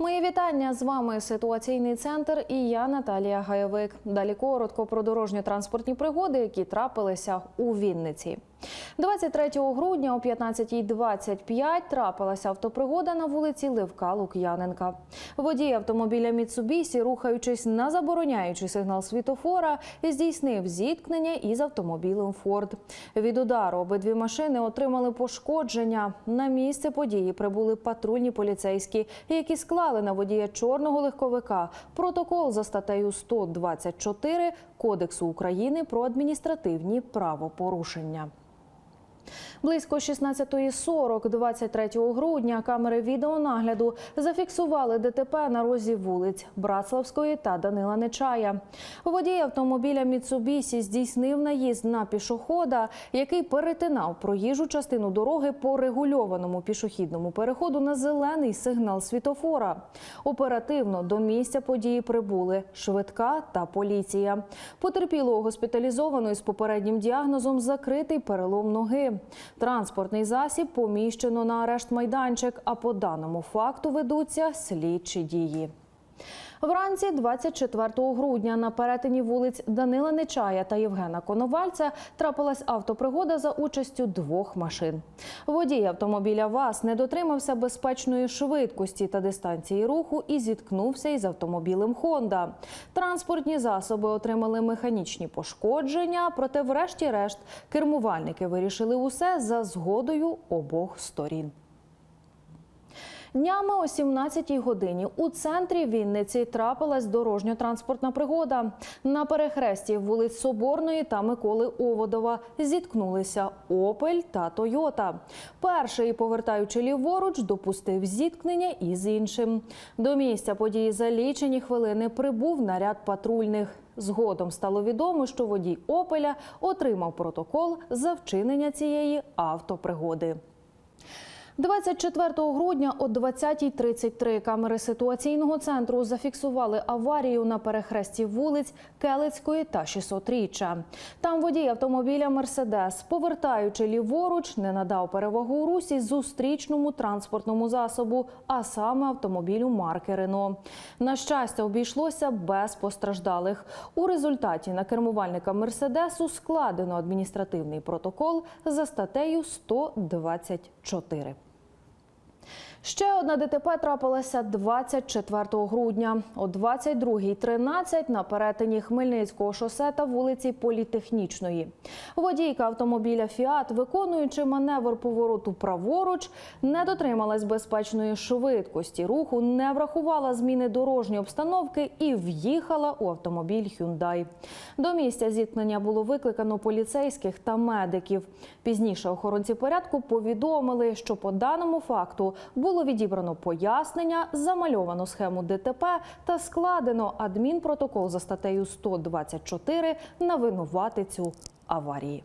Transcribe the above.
Мої вітання з вами ситуаційний центр і я Наталія Гайовик. Далі коротко про дорожньо-транспортні пригоди, які трапилися у Вінниці. 23 грудня о 15.25 трапилася автопригода на вулиці Левка Лук'яненка. Водій автомобіля Міцубісі, рухаючись на забороняючий сигнал світофора, здійснив зіткнення із автомобілем Форд. Від удару обидві машини отримали пошкодження. На місце події прибули патрульні поліцейські, які склали на водія чорного легковика протокол за статтею 124 Кодексу України про адміністративні правопорушення. Близько 16.40 23 грудня камери відеонагляду зафіксували ДТП на розі вулиць Братславської та Данила Нечая. Водій автомобіля Міцубісі здійснив наїзд на пішохода, який перетинав проїжджу частину дороги по регульованому пішохідному переходу на зелений сигнал світофора. Оперативно до місця події прибули швидка та поліція. Потерпілого госпіталізовано із попереднім діагнозом закритий перелом ноги. Транспортний засіб поміщено на арешт майданчик, а по даному факту ведуться слідчі дії. Вранці 24 грудня на перетині вулиць Данила Нечая та Євгена Коновальця трапилась автопригода за участю двох машин. Водій автомобіля ВАЗ не дотримався безпечної швидкості та дистанції руху і зіткнувся із автомобілем Хонда. Транспортні засоби отримали механічні пошкодження, проте, врешті-решт, кермувальники вирішили усе за згодою обох сторін. Днями о 17-й годині у центрі Вінниці трапилась дорожньо-транспортна пригода. На перехресті вулиць Соборної та Миколи Оводова зіткнулися Опель та Тойота. Перший, повертаючи ліворуч, допустив зіткнення із іншим. До місця події за лічені хвилини прибув наряд патрульних. Згодом стало відомо, що водій Опеля отримав протокол за вчинення цієї автопригоди. 24 грудня о 20.33 камери ситуаційного центру зафіксували аварію на перехресті вулиць Келицької та 600-річчя. Там водій автомобіля Мерседес, повертаючи ліворуч, не надав перевагу у русі зустрічному транспортному засобу, а саме автомобілю марки Рено. На щастя, обійшлося без постраждалих. У результаті на кермувальника Мерседесу складено адміністративний протокол за статтею 124. Ще одна ДТП трапилася 24 грудня о 22.13 на перетині Хмельницького шосе та вулиці Політехнічної. Водійка автомобіля Фіат, виконуючи маневр повороту праворуч, не дотрималась безпечної швидкості руху, не врахувала зміни дорожньої обстановки і в'їхала у автомобіль Hyundai. До місця зіткнення було викликано поліцейських та медиків. Пізніше охоронці порядку повідомили, що по даному факту було відібрано пояснення, замальовано схему ДТП та складено адмінпротокол за статтею 124 на винуватицю аварії.